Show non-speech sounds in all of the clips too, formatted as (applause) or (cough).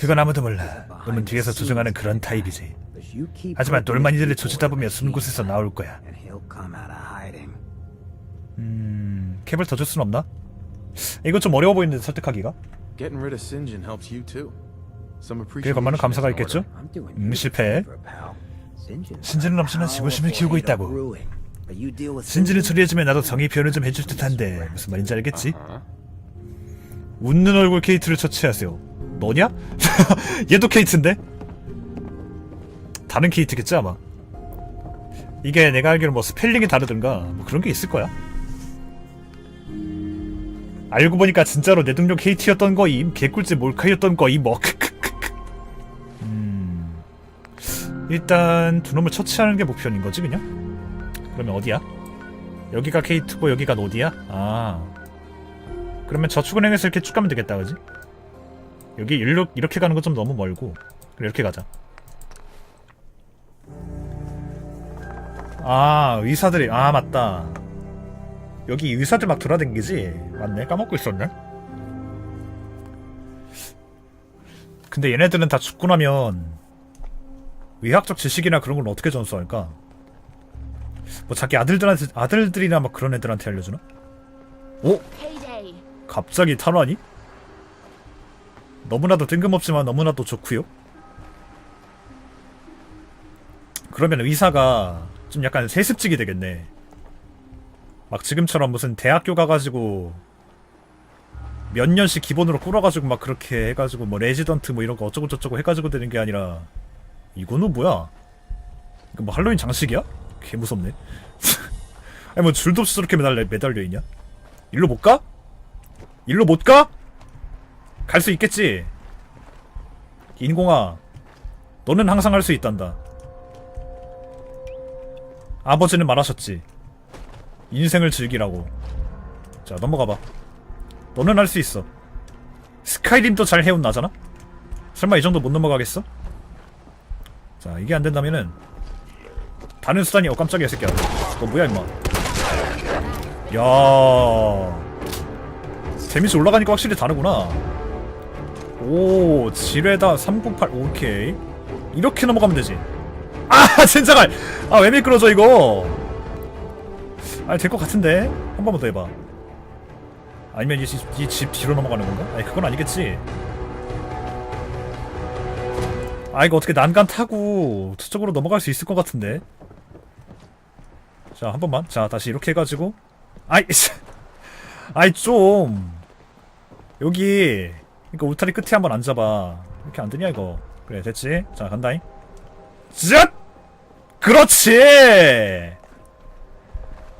그건 아무도 몰라. 놈은 뒤에서 조종하는 그런 타입이지. 하지만 놀만이들을 조지다 보면 숨은 곳에서 나올 거야. 음, 캡을 더 줄 순 없나? 이거 좀 어려워 보이는데 설득하기가? 그것만은 감사가 있겠죠? 음, 실패. 신지는 없지만 지고심을 키우고 있다고. 신지를 처리해주면 나도 정의 표현을 좀 해줄 듯한데 무슨 말인지 알겠지? 웃는 얼굴 케이트를 처치하세요. 너냐? (laughs) 얘도 케이트인데? 다른 케이트겠지 아마. 이게 내가 알기로 뭐 스펠링이 다르든가 뭐 그런 게 있을 거야. 알고 보니까 진짜로 내 동료 케이트였던 거임 개꿀집 몰카였던 거임 뭐 크크크크. (laughs) 음 일단 두 놈을 처치하는 게 목표인 거지 그냥? 그러면 어디야? 여기가 K2고 여기가 노디야? 아 그러면 저축은행에서 이렇게 쭉 가면 되겠다 그지? 여기 일로 이렇게 가는 건좀 너무 멀고 그래 이렇게 가자 아 의사들이 아 맞다 여기 의사들 막 돌아다니지 맞네 까먹고 있었네 근데 얘네들은 다 죽고 나면 의학적 지식이나 그런 걸 어떻게 전수할까? 뭐 자기 아들들한테 아들들이나 막 그런 애들한테 알려주나? 오 Payday. 갑자기 탈환이? 너무나도 뜬금없지만 너무나도 좋구요. 그러면 의사가 좀 약간 세습직이 되겠네. 막 지금처럼 무슨 대학교 가가지고 몇 년씩 기본으로 꾸려가지고 막 그렇게 해가지고 뭐 레지던트 뭐 이런 거 어쩌고 저쩌고 해가지고 되는 게 아니라 이거는 뭐야? 이거 뭐 할로윈 장식이야? 개 무섭네. (laughs) 아니 뭐 줄도 없이 저렇게 매달려, 매달려 있냐? 일로 못 가? 일로 못 가? 갈 수 있겠지. 인공아, 너는 항상 할 수 있단다. 아버지는 말하셨지. 인생을 즐기라고. 자, 넘어가봐. 너는 할 수 있어. 스카이림도 잘 해온 나잖아? 설마 이 정도 못 넘어가겠어? 자, 이게 안 된다면은 다른 수단이 어 깜짝이야, 이 새끼야. 너 뭐야, 임마. 야. 데미지 올라가니까 확실히 다르구나. 오, 지뢰다 398. 오케이. 이렇게 넘어가면 되지. 아, (laughs) 진짜가. 아, 왜 미끄러져 이거? 아, 될 것 같은데. 한 번만 더 해봐. 아니면 이집 뒤로 넘어가는 건가? 아니, 그건 아니겠지. 아, 이거 어떻게 난간 타고 저쪽으로 넘어갈 수 있을 것 같은데. 자, 한 번만. 자, 다시 이렇게 해가지고. 아이, (laughs) 아이, 좀. 여기. 그니까 울타리 끝에 한번 앉아봐. 이렇게 안 되냐, 이거. 그래, 됐지? 자, 간다잉. 쯧! 그렇지!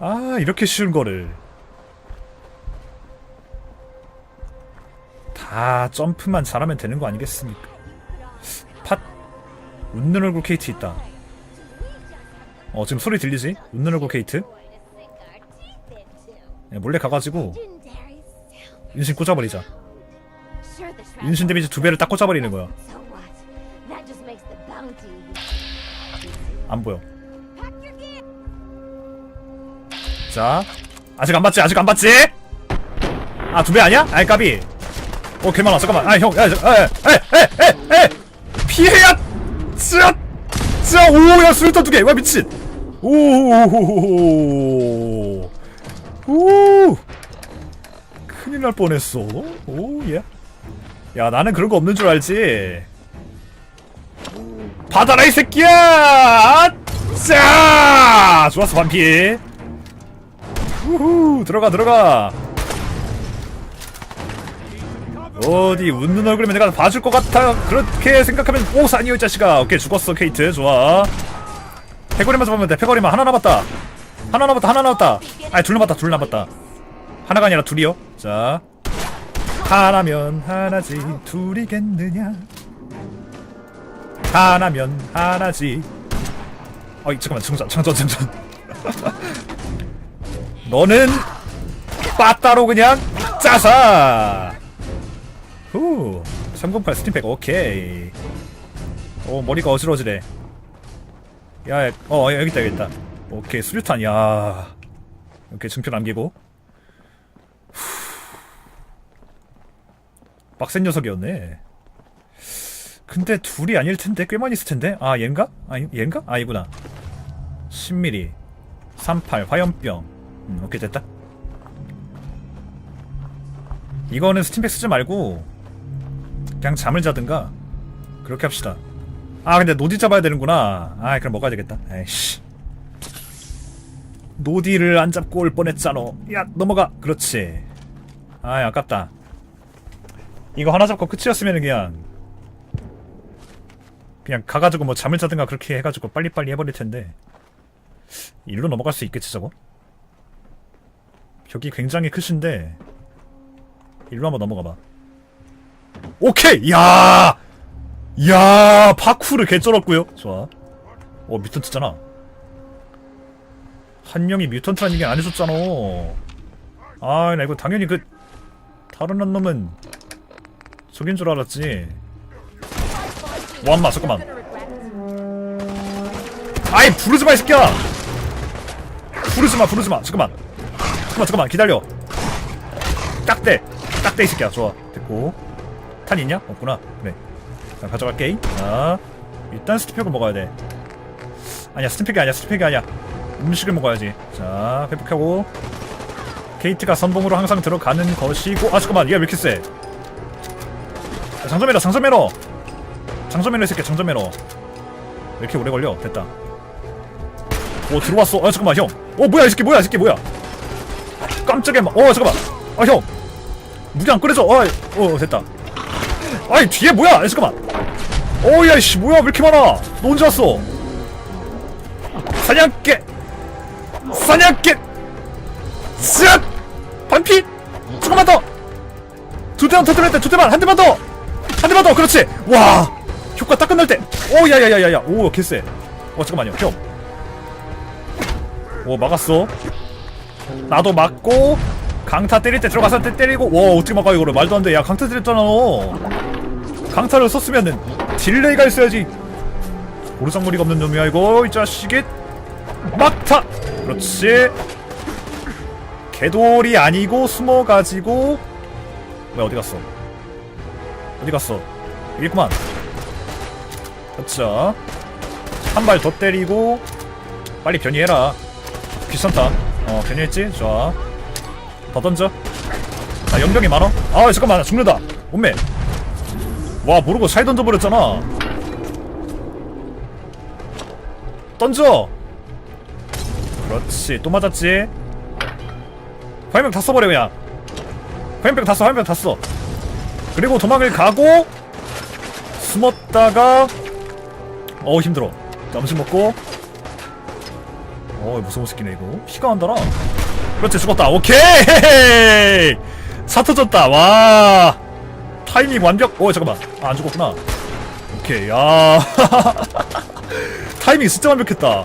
아, 이렇게 쉬운 거를. 다 점프만 잘하면 되는 거 아니겠습니까? 팟. 웃는 얼굴 케이트 있다. 어, 지금 소리 들리지? 웃는 얼굴 케이트. 네, 몰래 가가지고 인신 꽂아버리자. 인신 데미지 두 배를 딱 꽂아버리는 거야. 안 보여. 자, 아직 안 봤지? 아직 안 봤지? 아, 두 배 아니야? 아이, 까비. 어, 개 많아. 잠깐만. 아, 형, 야, 저, 에, 에, 에, 에, 에! 피해야! 짜! 짜! 오, 야, 수류탄 두 개! 와, 미친! 오, 오, 큰일 날 뻔했어. 오, 예. 야, 나는 그런 거 없는 줄 알지? 받아라, 이 새끼야! 짜! 좋았어, 반피. 우후, 들어가, 들어가. 어디 웃는 얼굴이면 내가 봐줄 것 같아. 그렇게 생각하면 오산이요 이 자식아. 오케이 죽었어 케이트. 좋아. 패거리만 잡으면 돼. 패거리만. 하나 남았다. 하나 남았다 하나 남았다. 아니 둘 남았다 둘 남았다. 하나가 아니라 둘이요? 자 하나면 하나지 둘이겠느냐? 하나면 하나지. 어이 잠깐만 충전 장전 장전 너는 빠따로 그냥 짜사. 후 308 스팀팩 오케이. 오 머리가 어지러지래 야, 어 여기 있다 여기 있다. 오케이 수류탄 야. 이렇게 증표 남기고 빡센 녀석이었네. 근데 둘이 아닐 텐데 꽤 많이 있을 텐데. 아 얘인가? 아 얘인가? 아 이구나. 10mm 38 화염병. 음, 오케이 됐다. 이거는 스팀팩 쓰지 말고 그냥 잠을 자든가 그렇게 합시다. 아 근데 노디 잡아야 되는구나. 아 그럼 먹어야 되겠다. 에이씨. 노디를 안 잡고 올 뻔했잖아. 야 넘어가. 그렇지. 아 아깝다 이거 하나 잡고 끝이었으면 그냥 그냥 가가지고 뭐 잠을 자든가 그렇게 해가지고 빨리빨리 해버릴 텐데. 일로 넘어갈 수 있겠지 저거? 벽이 굉장히 크신데 일로 한번 넘어가봐. 오케이! 야! 야! 파쿠르 개쩔었고요. 좋아. 어 뮤턴트잖아. 한 명이 뮤턴트라는 얘기 안 해줬잖아. 아나 이거 당연히 그 다른 한 놈은 저긴 줄 알았지. 와 엄마 잠깐만. 아이 부르지마 이 새끼야! 부르지마 부르지마. 잠깐만. 잠깐만 잠깐만. 기다려. 딱대. 딱대 이 새끼야. 좋아. 됐고. 탄 있냐? 없구나. 그래. 자 가져갈게. 자 일단 스티팩을 먹어야 돼. 아니야 스티팩이 아니야 스티팩이 아니야. 음식을 먹어야지. 자 회복하고. 케이트가 선봉으로 항상 들어가는 것이고. 아 잠깐만. 얘왜 이렇게 세? 야, 장점해라 장점해라. 장점해라 이 새끼야 장점해라. 왜 이렇게 오래 걸려? 됐다. 오 들어왔어. 아 잠깐만 형어 뭐야 이 새끼 뭐야 이 새끼 뭐야? 깜짝이야. 막- 어 잠깐만. 아형. 무기 안 끓여져 어, 어 됐다. 아이 뒤에 뭐야? 아, 잠깐만. 어야 씨 뭐야? 왜 이렇게 많아? 너 언제 왔어. 사냥개. 사냥개. 쓱! 반피! 조금만 더두 대만 터뜨릴 때두 대만! 한 대만 더! 한 대만 더 그렇지. 와 효과 딱 끝날 때 오 야 야 야 야 야. 오 개쎄. 어 잠깐만요. 형 오 막았어. 나도 맞고 강타 때릴 때 들어가서 때 때리고. 와 어떻게 막아 이거를? 말도 안 돼. 야 강타 때렸잖아 너. 강타를 썼으면은 딜레이가 있어야지. 오르장머리가 없는 놈이야 이거. 이 자식이. 막타! 그렇지. 개돌이 아니고 숨어가지고. 뭐야 어디 갔어 어디 갔어? 여기 있구만. 그렇죠 한 발 더 때리고 빨리 변이해라. 귀찮다. 어 변이했지? 좋아. 더 던져. 아 연병이 많어 아 잠깐만 나 죽는다. 몸매. 와 모르고 잘 던져버렸잖아. 던져! 그렇지 또 맞았지? 화염병 다 써버려 그냥. 화염병 다 써 화염병 다 써 그리고 도망을 가고 숨었다가 어 힘들어. 점심 먹고. 어 무서운 새끼네 이거. 피가 안 달아. 그렇지 죽었다. 오케이! (laughs) 사 터졌다. 와! 타이밍 완벽. 어 잠깐만. 아, 안 죽었구나. 오케이. 야. (laughs) 타이밍 진짜 완벽했다.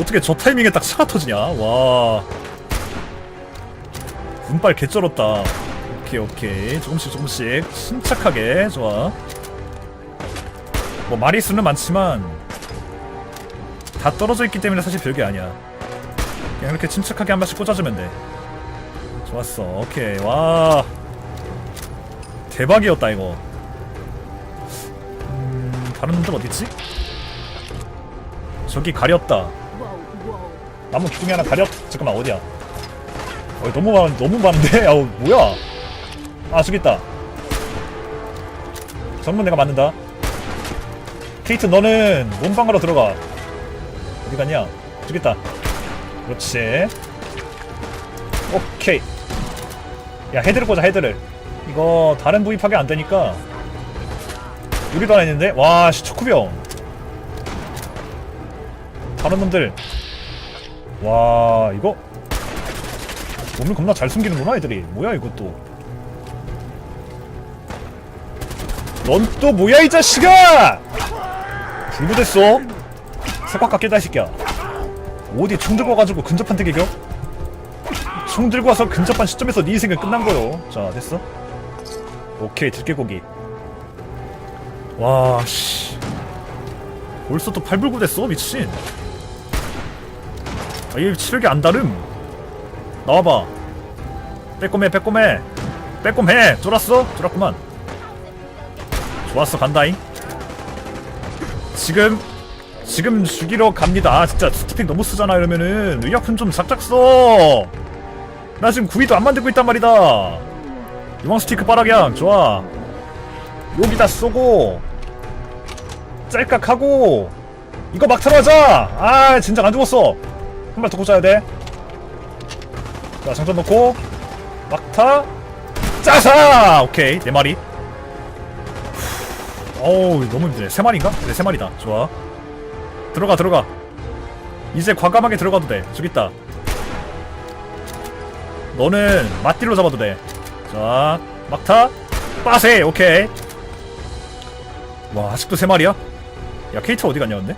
어떻게 저 타이밍에 딱 차가 터지냐? 와. 운빨 개쩔었다 오케이 오케이. 조금씩 조금씩 침착하게 좋아. 뭐 마리 수는 많지만 다 떨어져 있기 때문에 사실 별게 아니야. 그냥 이렇게 침착하게 한 발씩 꽂아주면 돼. 좋았어. 오케이. 와. 대박이었다 이거. 음 다른 놈들 어딨지? 저기 가렸다. 나무 기둥이 하나 가렸 잠깐만 어디야? 어 너무 많 너무 많은데? (laughs) 아우 뭐야 아 있다. 전문 내가 맞는다. 케이트 너는 몸방으로 들어가. 어디 갔냐? 있다. 그렇지. 오케이. 야 헤드를 꽂아 헤드를. 이거 다른 부위 파괴 안 되니까. 우리도 하나 있는데? 와씨 초크병. 다른 놈들. 와 이거? 몸을 겁나 잘 숨기는구나 애들이. 뭐야 이것도 넌 또 뭐야 이 자식아 불구됐어 색깔 깎겠다 이 새끼야 어디 총 들고 와가지고 근접한 대기겨? 총 들고 와서 근접한 시점에서 네 인생은 끝난 거요 자 됐어 오케이 들깨고기 와씨 벌써 또 팔불구 됐어 미친 아, 얘 치력이 안 다름. 나와봐. 빼꼼해, 빼꼼해. 빼꼼해. 쫄았어? 쫄았구만. 좋았어 간다잉. 지금 지금 죽이러 갑니다. 아 진짜 스티핑 너무 쓰잖아 이러면은. 의약품 좀 작작 써나 지금 구이도 안 만들고 있단 말이다. 유황 스티크 빠락양 좋아. 여기다 쏘고 짤깍하고 이거 막 들어가자! 아 진짜 안 죽었어. 한 발 더 꽂아야 돼자 장전 넣고. 막타. 짜사! 오케이 네 마리 어우 너무 힘드네. 세 마리인가? 그래 세 마리다. 좋아. 들어가 들어가. 이제 과감하게 들어가도 돼. 있다. 너는 맞딜로 잡아도 돼자 막타. 빠세! 오케이. 와 아직도 세 마리야? 야 케이트 어디 갔냐 근데?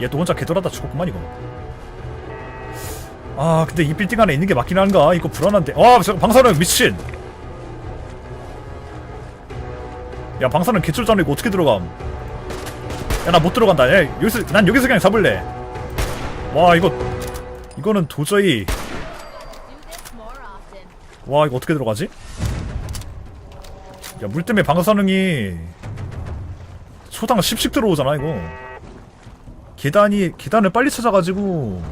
얘 또 혼자 개돌아다 죽었구만 이거. 아 근데 이 빌딩 안에 있는 게 맞긴 한가? 이거 불안한데. 아저 방사능 미친 야 방사능 이거 어떻게 들어감 야 나 못 들어간다 야 여기서 난 여기서 그냥 잡을래 와 이거 이거는 도저히. 와 이거 어떻게 들어가지? 야 물 때문에 방사능이 초당 10씩 들어오잖아 이거 계단이 계단을 빨리 찾아가지고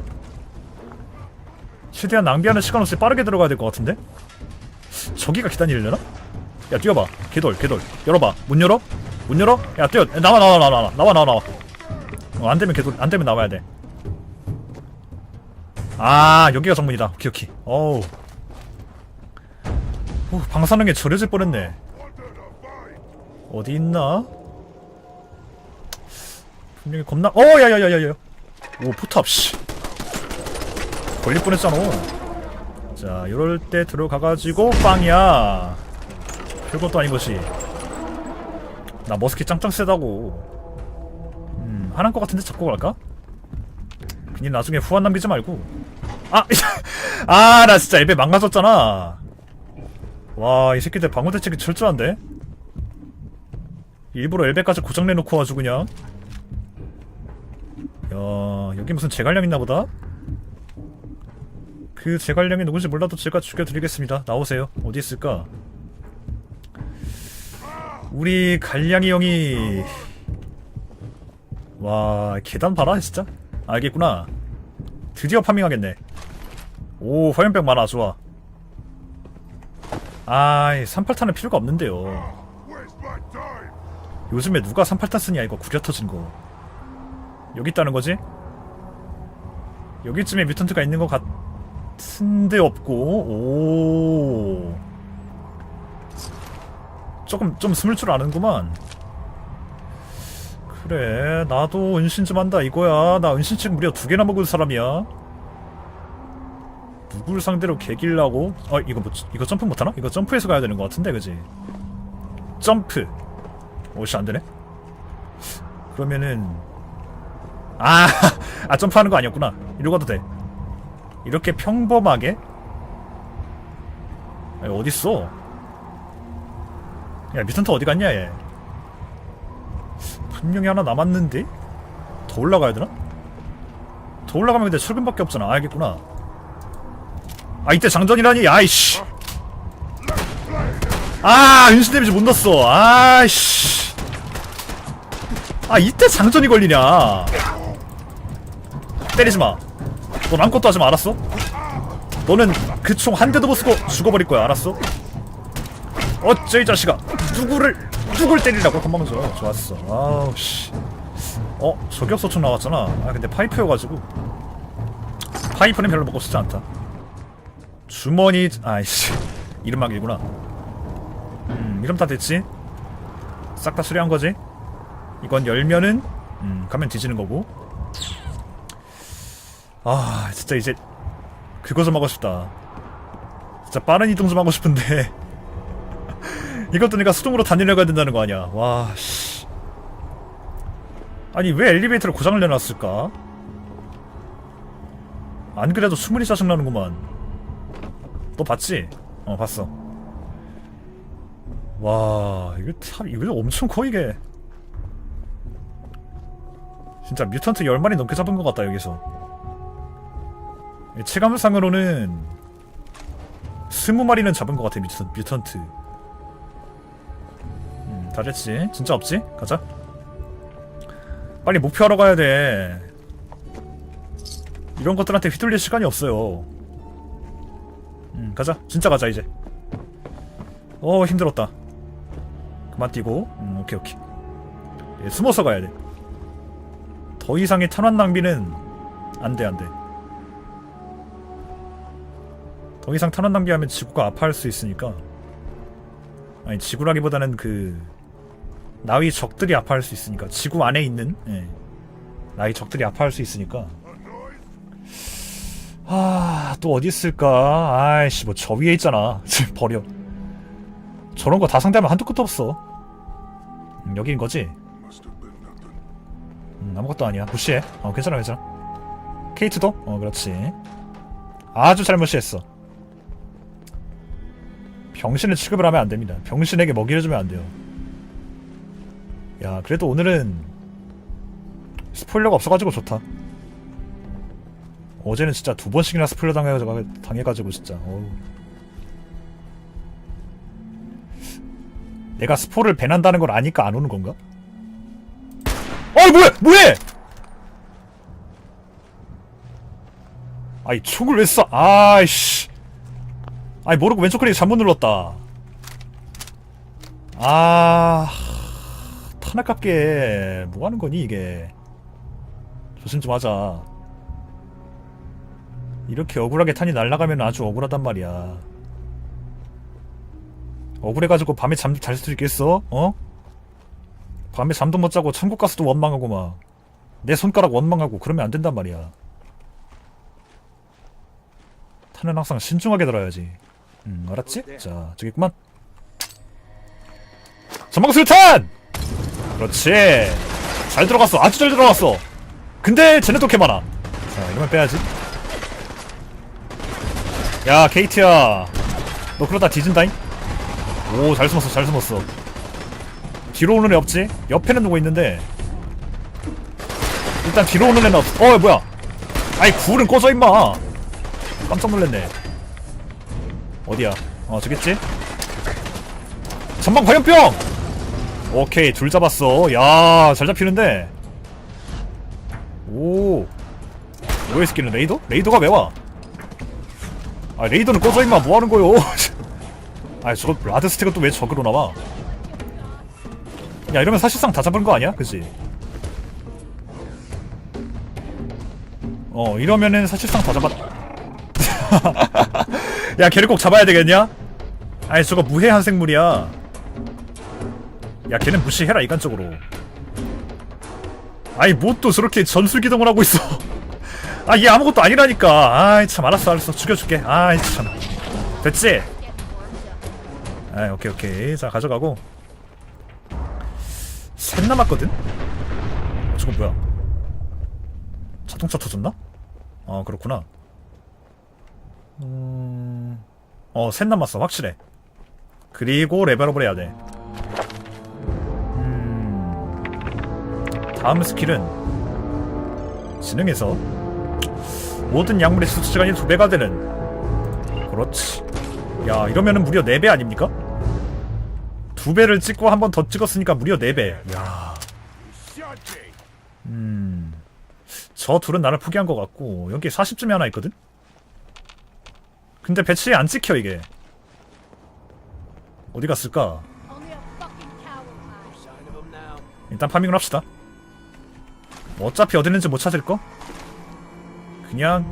최대한 낭비하는 시간 없이 빠르게 들어가야 될 것 같은데? 저기가 계단이 열려나? 야 뛰어봐 개돌 개돌 열어봐 문 열어? 문 열어? 야 뛰어 야, 나와 나와 나와 나와 나와 나와 나와 어, 안 되면 개돌 안 되면 나와야 돼아 여기가 정문이다 오케이 어우 오, 방사능에 절여질 뻔했네. 어디 있나? 분명히 겁나. 어, 야야야야야. 오, 포탑 씨. 걸릴 뻔했잖아. 자, 이럴 때 들어가가지고 빵이야. 별것도 아닌 것이. 나 머스킷 짱짱 세다고. 음, 하나인 것 같은데 잡고 갈까? 괜히 나중에 후한 남기지 말고. 아, (laughs) 아, 나 진짜 앱에 망가졌잖아. 와, 이 새끼들 방어 대책이 철저한데? 일부러 엘베까지 고장 내놓고 와가지고 그냥. 야, 여기 무슨 제갈량 있나 보다? 그 제갈량이 누군지 몰라도 제가 죽여드리겠습니다. 나오세요. 어디 있을까? 우리 갈량이 형이 와 계단 봐라 진짜? 알겠구나. 드디어 파밍하겠네. 오 화염병 많아 좋아. 아이 38탄은 필요가 없는데요. 요즘에 누가 38탄 쓰냐 이거 구려 터진 거. 여기 있다는 거지? 여기쯤에 뮤턴트가 있는 것 같은데 없고 오 조금 좀 스물 줄 아는구만. 그래 나도 은신 좀 한다 이거야. 나 은신책 무려 두 개나 먹은 사람이야. 누굴 상대로 개길라고? 어 이거 뭐 이거 점프 못하나? 이거 점프해서 가야 되는 것 같은데 그지? 점프. 오씨 안되네? 그러면은 아, (laughs) 아 점프하는 거 아니었구나. 이리로 가도 돼. 이렇게 평범하게? 아니, 어딨어 야 뮤턴트 어디 갔냐 얘? 분명히 하나 남았는데? 더 올라가야 되나? 더 올라가면 근데 철근밖에 없잖아. 알겠구나. 아 이때 장전이라니? 아이씨. 아 은신 데미지 못 넣었어. 아이씨. 아 이때 장전이 걸리냐? 때리지마. 넌 아무것도 하지마 알았어? 너는 그 총 한 대도 못 쓰고 죽어버릴 거야 알았어? 어째 이 자식아? 누구를 누굴 때리라고? 한방 줘 좋았어. 아우 씨. 어? 저격소총 나왔잖아. 아 근데 파이프여가지고. 파이프는 별로 먹고 싶지 않다. 주머니 아이씨. (laughs) 이름 막이구나. 음 이름 다 됐지? 싹 다 수리한 거지? 이건 열면은 음 가면 뒤지는 거고. 아 진짜 이제 좀 하고 싶다. 진짜 빠른 이동 좀 하고 싶은데 (laughs) 이것도 내가 수동으로 다니려고 해야 된다는 거 아니야. 와 씨. 아니 왜 엘리베이터를 고장을 내놨을까? 안 그래도 수문이 짜증나는구만. 너 봤지? 어 봤어. 와 이거 참 이거 엄청 커 이게. 진짜 뮤턴트 10마리 넘게 잡은 것 같다 여기서. 체감상으로는 20마리는 잡은 것 같아 뮤턴, 뮤턴트 됐지? 진짜 없지? 가자. 빨리 목표하러 가야 돼. 이런 것들한테 휘둘릴 시간이 없어요. 음 가자. 진짜 가자 이제. 어 힘들었다. 그만 뛰고. 음 오케이 오케이. 예, 숨어서 가야 돼더 이상의 탄환 낭비는 안돼 안돼. 더 이상 탄환 낭비하면 지구가 아파할 수 있으니까. 아니 지구라기보다는 그 나위 적들이 아파할 수 있으니까 지구 안에 있는 예. 나위 적들이 아파할 수 있으니까. 아또 어디 있을까? 아이씨 뭐 저 위에 있잖아. (laughs) 버려. 저런 거 다 상대하면 한두 끝도 없어. 음, 여기인 거지? 음, 아무것도 아니야. 무시해. 어 괜찮아 괜찮아. 케이트도? 어 그렇지. 아주 잘 무시했어. 병신을 취급을 하면 안 됩니다. 병신에게 먹이를 주면 안 돼요. 야, 그래도 오늘은 스포일러가 없어가지고 좋다. 어제는 진짜 두 번씩이나 스포일러 당해가지고, 당해가지고 진짜. 어우. 내가 스포를 배난다는 걸 아니까 안 오는 건가? 어이 뭐야 뭐해? 아이 총을 왜 쏴? 아이씨. 아니 모르고 왼쪽 클릭 잘못 눌렀다 아... 탄 아깝게 뭐 하는 거니 이게 조심 좀 하자 이렇게 억울하게 탄이 날아가면 아주 억울하단 말이야 억울해가지고 밤에 잠 잘수 있겠어? 어? 밤에 잠도 못 자고 천국 가서도 원망하고 막 내 손가락 원망하고 그러면 안 된단 말이야 탄은 항상 신중하게 들어야지 음, 알았지? 자, 저기 있구만. 전방 술탄! 그렇지. 잘 들어갔어. 아주 잘 들어갔어. 근데 쟤네 또 개 많아. 자, 이러면 빼야지. 야, 케이트야. 너 그러다 뒤진다잉? 오, 잘 숨었어, 잘 숨었어. 뒤로 오는 애 없지? 옆에는 누구 있는데. 일단 뒤로 오는 애는 없어. 어, 뭐야. 아이, 굴은 꺼져, 임마. 깜짝 놀랐네. 어디야? 어 저겠지? 전방 화염병! 오케이 둘 잡았어 야 잘 잡히는데 오 뭐에 스킬은 레이더? 레이더가 왜 와? 아 레이더는 꺼져 임마 뭐하는 거요 (laughs) 아 저거 라드 스택은 또왜 적으로 나와 야 이러면 사실상 다 잡은 거 아니야? 그치? 어 이러면은 사실상 다 잡았 (laughs) 야 걔를 꼭 잡아야 되겠냐? 아니 저거 무해한 생물이야 야 걔는 무시해라 인간적으로 아니 뭐 또 저렇게 전술기동을 하고 있어 (laughs) 아 얘 아무것도 아니라니까 아이 참 알았어 알았어 죽여줄게 아이 참 됐지? 아 오케이 오케이 자 가져가고 셋 남았거든? 어, 저거 뭐야 자동차 터졌나? 아 그렇구나 음... 어, 셋 남았어, 확실해. 그리고 레벨업을 해야 돼. 다음 스킬은 지능에서 모든 약물의 수치 시간이 두 배가 되는. 그렇지. 야, 이러면은 무려 네배 아닙니까? 두 배를 찍고 한 번 더 찍었으니까 무려 네 배. 야. 음. 저 둘은 나를 포기한 것 같고 여기 40점이 하나 있거든. 근데 배치에 안 찍혀 이게 어디 갔을까? 일단 파밍을 합시다 뭐 어차피 어디 있는지 못 찾을 거? 그냥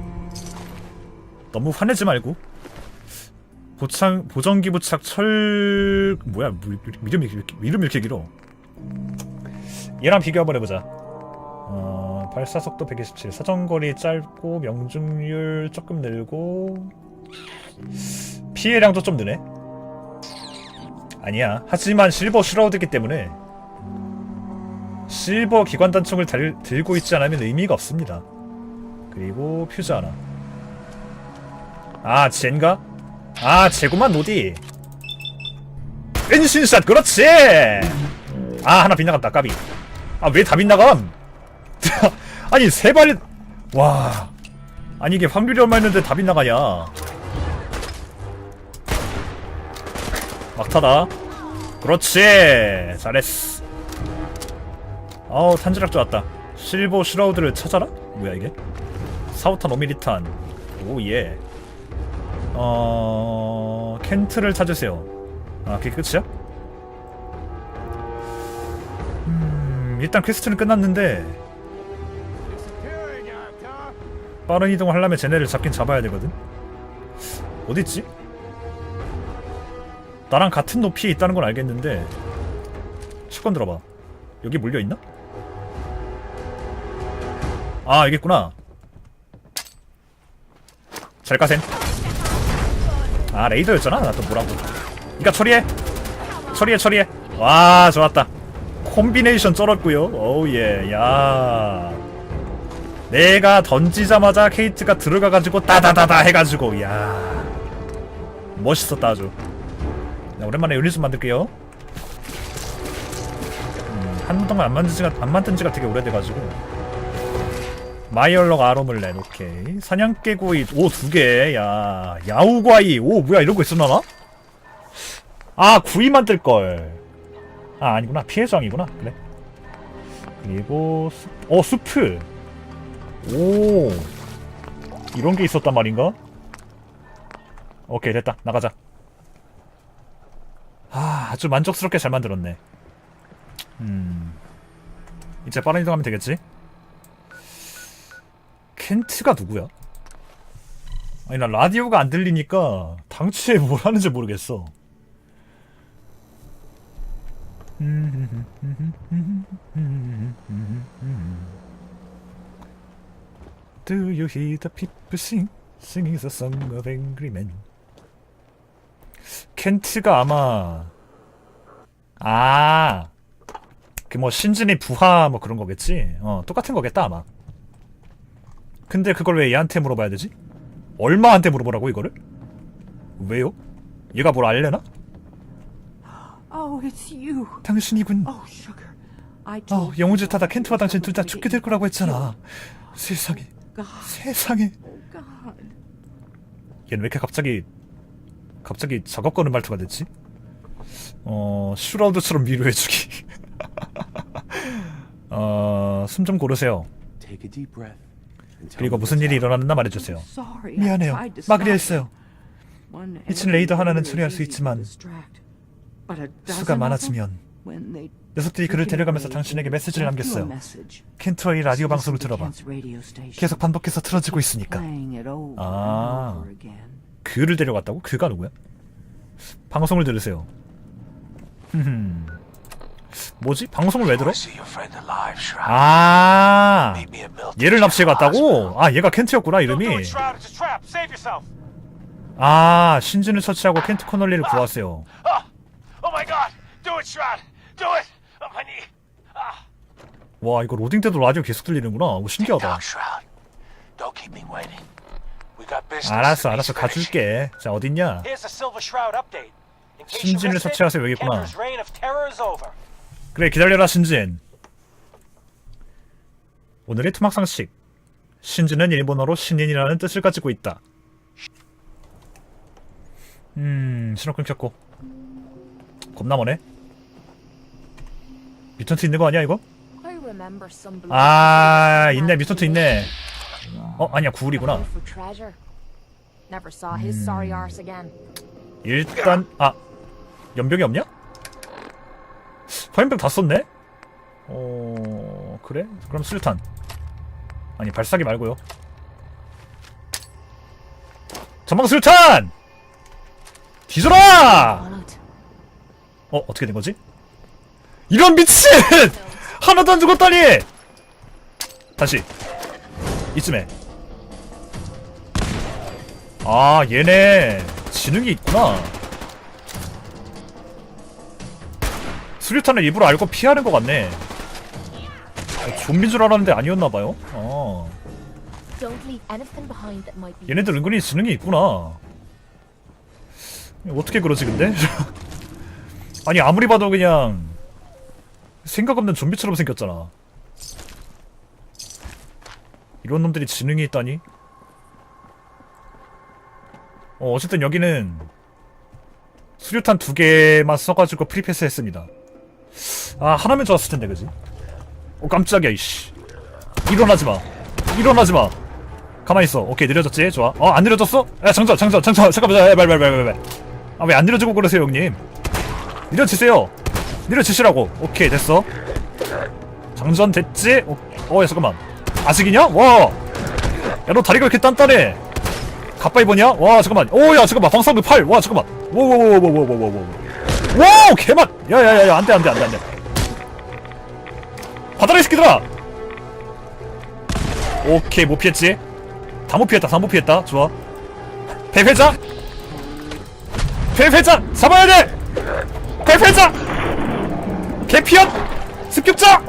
너무 화내지 말고. 보창 보정기 부착 철 뭐야 이렇게- 이름이 이렇게 길어. 얘랑 비교 한번 해보자. 어, 발사 속도 127 사정거리 짧고 명중률 조금 늘고 피해량도 좀 느네. 아니야. 하지만 실버 슈라우드기 때문에 실버 기관 단총을 달, 들고 있지 않으면 의미가 없습니다. 그리고 퓨즈 하나. 아 젠가? 아 쟤구만 노디. 은신샷 그렇지! 아 하나 빗나갔다 까비. 아 왜 다 빗나감? (laughs) 아니 세 발이 와. 아니 이게 확률이 얼마였는데 다 빗나가냐? 막타다. 그렇지! 잘했어 어우 탄지락 좋았다 실버 슈라우드를 찾아라? 뭐야 이게? 사우탄 오미리탄 오예 어... 켄트를 찾으세요 아 그게 끝이야? 음... 일단 퀘스트는 끝났는데 빠른 이동을 하려면 쟤네를 잡긴 잡아야 되거든 어딨지? 나랑 같은 높이에 있다는 건 알겠는데 시건 들어봐 여기 물려있나? 아 있구나. 잘 가센 아 레이더였잖아. 나 또 뭐라고. 니가 처리해. 처리해 처리해. 와 좋았다. 콤비네이션 쩔었구요. 오우예. 야. 내가 던지자마자 케이트가 들어가가지고 따다다다 해가지고 야. 멋있었다 아주. 자, 오랜만에 유닛 좀 만들게요. 음, 한 동안 안 만든 지가 안 만든 지가 되게 오래돼가지고 마이얼럭 아로물렛 오케이 사냥개구이 오 두개. 야 야우과이. 오 뭐야 이런 거 있었나 나? 아 구이 만들걸. 아 아니구나. 피해장이구나. 그래. 그리고 수, 어 수프 오. 이런 게 있었단 말인가? 오케이 됐다. 나가자. 아 아주 만족스럽게 잘 만들었네. 음. 이제 빠른 이동하면 되겠지? 켄트가 누구야? 아니 나 라디오가 안 들리니까 당초에 뭘 하는지 모르겠어 Do you hear the people sing? Singing the song of angry men 켄트가 아마 아 그 뭐 신진이 부하 뭐 그런 거겠지 어 똑같은 거겠다 아마 근데 그걸 왜 얘한테 물어봐야 되지? 얼마한테 물어보라고 이거를? 왜요? 얘가 뭘 알려나? Oh, it's you. 당신이군 Oh, sugar. I 어, told 영웅짓하다 켄트와 당신 둘 다 죽게 될 거라고 했잖아 세상에 God. 세상에 God. 얘는 왜 이렇게 갑자기 갑자기 작업 거는 말투가 됐지? 어 슈라우드처럼 위로해주기 (laughs) 어 숨 좀 고르세요 Take a deep breath. 그리고 무슨 일이. 일어났나 말해주세요 미안해요 막으려 했어요 One 미친 레이더 하나는 처리할 수 있지만 수가 많아지면 녀석들이 그를 데려가면서 당신에게 메시지를 남겼어요 message. 켄트와의 라디오 방송을 들어봐. 계속 반복해서 틀어지고 있으니까 아. 그를 데려갔다고? 그가 누구야? 방송을 들으세요 흠흠 뭐지? 방송을 왜 들어? 아. 얘를 납치해 갔다고? 아 얘가 켄트였구나 이름이. 아 신진을 처치하고 켄트 코널리를 구하세요 Oh, oh. Ah. 와 이거 로딩 때도 라디오 계속 들리는구나 오, 신기하다. 알았어 알았어. 가줄게 자 어딨냐 신진을 처치하세요 여기 있구나 그래 기다려라 신진 오늘의 투막상식 신진은 일본어로 신인이라는 뜻을 가지고 있다 음 신호 끊겼고 겁나 머네 뮤턴트 있는 거 아니야 이거? 아 있네 뮤턴트 있네 어 아니야 구울이구나 again. 일단 아 연병이 없냐? 화염병 다 썼네? 어 그래? 그럼 수류탄 아니 발사기 말고요 전방 수류탄! 뒤져라! 어 어떻게 된 거지? 이런 미친! (laughs) 하나도 안 죽었다니! 다시 이쯤에 아 얘네 지능이 있구나 수류탄을 일부러 알고 피하는 것 같네 아, 좀비인 줄 알았는데 아니었나봐요 어. 얘네들 은근히 지능이 있구나 어떻게 그러지 근데? (laughs) 아니 아무리 봐도 그냥 생각 없는 좀비처럼 생겼잖아 이런 놈들이 지능이 있다니? 어 어쨌든 여기는 수류탄 두 개만 써가지고 프리패스 했습니다. 아 하나면 좋았을 텐데 그지? 어 깜짝이야 이씨. 일어나지 마. 일어나지 마. 가만히 있어. 오케이 느려졌지? 좋아. 어안 느려졌어? 야 장전 장전 장전. 잠깐만 말말말말말. 아왜 안 느려지고 그러세요 형님? 느려지세요. 느려지시라고. 오케이 됐어. 장전 됐지? 어야 잠깐만. 아직이냐? 와 야 너 다리가 이렇게 단단해? 가빠이 보냐? 와 잠깐만. 오야 잠깐만. 방사부 8와 잠깐만. 오 오 오 오 오 오오오오 오 개맛. 야야야야 안돼 안돼 안돼 안돼. 받아라 이 새끼들아. 오케이 못 피했지? 다 못 피했다 다 못 피했다. 좋아. 배회장 배회장 잡아야 돼! 배회장 개피언 습격자!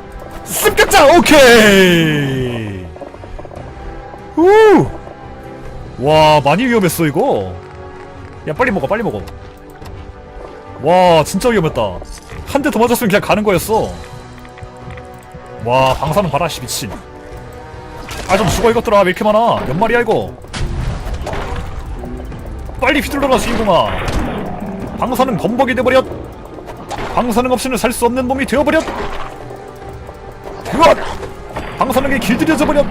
습격자! 오케이! 우 와 많이 위험했어 이거. 야 빨리 먹어 빨리 먹어. 와 진짜 위험했다. 한 대 더 맞았으면 그냥 가는 거였어 와 방사능 봐라 씨 미친. 아 좀 죽어 이것들아. 왜 이렇게 많아? 몇 마리야 이거? 빨리 휘둘러라 주인공아. 방사능 범벅이 돼버렸. 방사능 없이는 살 수 없는 몸이 되어버렸. 그것! 방사능에 길들여져 버렸.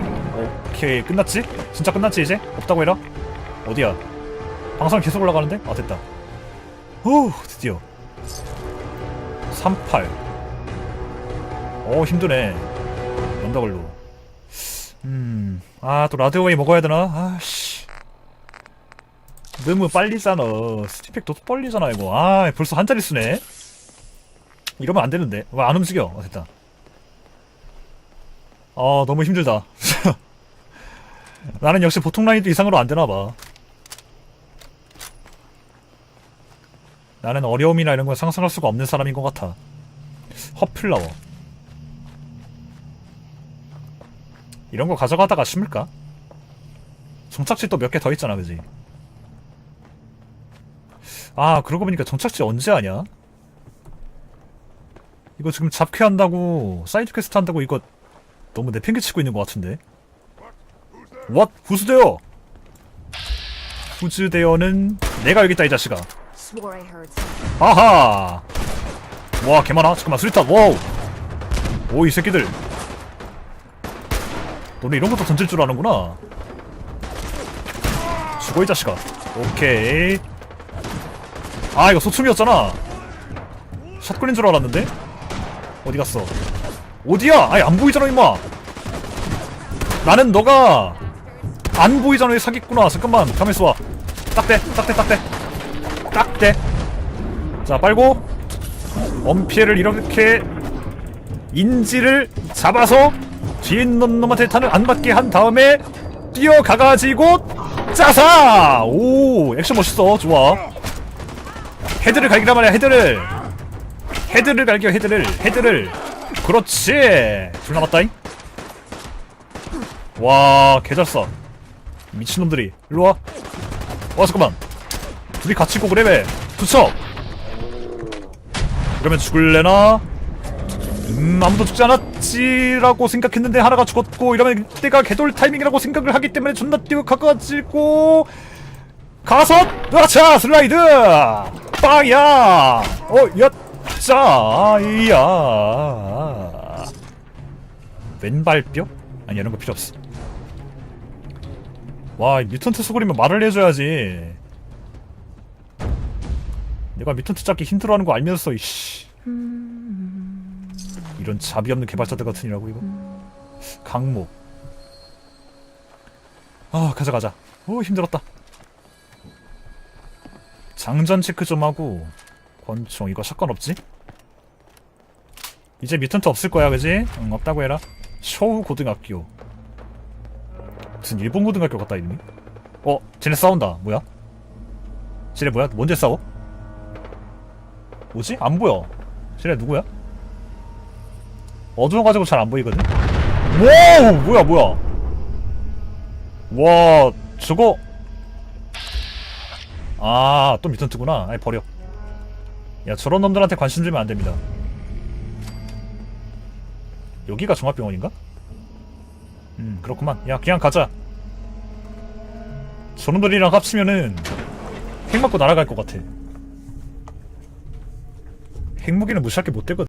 오케이 끝났지? 진짜 끝났지 이제? 없다고 해라. 어디야? 방사능 계속 올라가는데? 아 됐다. 후 드디어. 38 어 힘드네 연다걸로 음, 아, 또 라디오웨이 먹어야 되나? 아씨. 너무 빨리 싸너. 스티팩 도 빨리잖아, 이거. 아, 벌써 한 자리 쓰네? 이러면 안 되는데. 왜 안 움직여? 어, 됐다. 아, 너무 힘들다. (laughs) 나는 역시 보통 라인도 이상으로 안 되나봐. 나는 어려움이나 이런 걸 상상할 수가 없는 사람인 것 같아. 허플라워. 이런 거 가져가다가 심을까? 정착지 또 몇 개 더 있잖아, 그지? 아, 그러고 보니까 정착지 언제 하냐? 이거 지금 잡캐 한다고, 사이드 퀘스트 한다고 이거 너무 내팽개치고 있는 것 같은데? 왓? 후즈데어! 후즈데어는 내가 여기 있다, 이 자식아. 아하! 와, 개 많아. 잠깐만, 수리탄, 와우! 오, 이 새끼들. 너네 이런 것도 던질 줄 아는구나. 죽어, 이 자식아. 오케이. 아, 이거 소춤이었잖아. 샷건인 줄 알았는데? 어디 갔어? 어디야? 아니, 안 보이잖아, 임마! 나는 너가 안 보이잖아, 이 사기꾼아. 잠깐만, 가만있어 와. 딱 대, 딱 대, 딱 대. 딱 대. 자 빨고 엄피해를 이렇게 인지를 잡아서 뒤에 있는 놈한테 탄을 안 받게 한 다음에 뛰어가가지고 짜사! 오 액션 멋있어. 좋아. 헤드를 갈기란 말이야 헤드를. 헤드를 갈겨 헤드를. 헤드를. 그렇지. 둘 남았다잉. 와 개잘싸. 미친놈들이. 일로와. 와 잠깐만. 둘이 같이 고 그래 왜? 투척. 그러면 죽을래나? 음 아무도 죽지 않았지라고 생각했는데 하나가 죽었고 이러면 이때가 개돌 타이밍이라고 생각을 하기 때문에 존나 뛰어가가지고 가서 으아차 슬라이드! 빵이야! 어 야짜 이야. 왼발뼈? 아니 이런 거 필요 없어. 와이 뮤턴트 수그리면 말을 해줘야지. 내가 뮤턴트 잡기 힘들어하는 거 알면서 이씨 이런 자비 없는 개발자들 같으니라고 이거 강목 아 가자 가자 오 힘들었다 장전 체크 좀 하고 권총 이거 샷건 없지? 이제 뮤턴트 없을 거야 그지? 응 없다고 해라 쇼우 고등학교 무슨 일본 고등학교 같다 이름이 어 쟤네 싸운다 뭐야? 쟤네 뭐야? 뭔데 싸워? 뭐지? 안 보여. 쟤네 누구야? 어두워가지고 잘 안 보이거든? 와 뭐야, 뭐야. 와, 저거. 아, 또 뮤턴트구나. 아이, 버려. 야, 저런 놈들한테 관심 주면 안 됩니다. 여기가 종합병원인가? 음, 그렇구만. 야, 그냥 가자. 저놈들이랑 합치면은 핵 맞고 날아갈 것 같아. 핵무기는 무시할 게 못 되거든.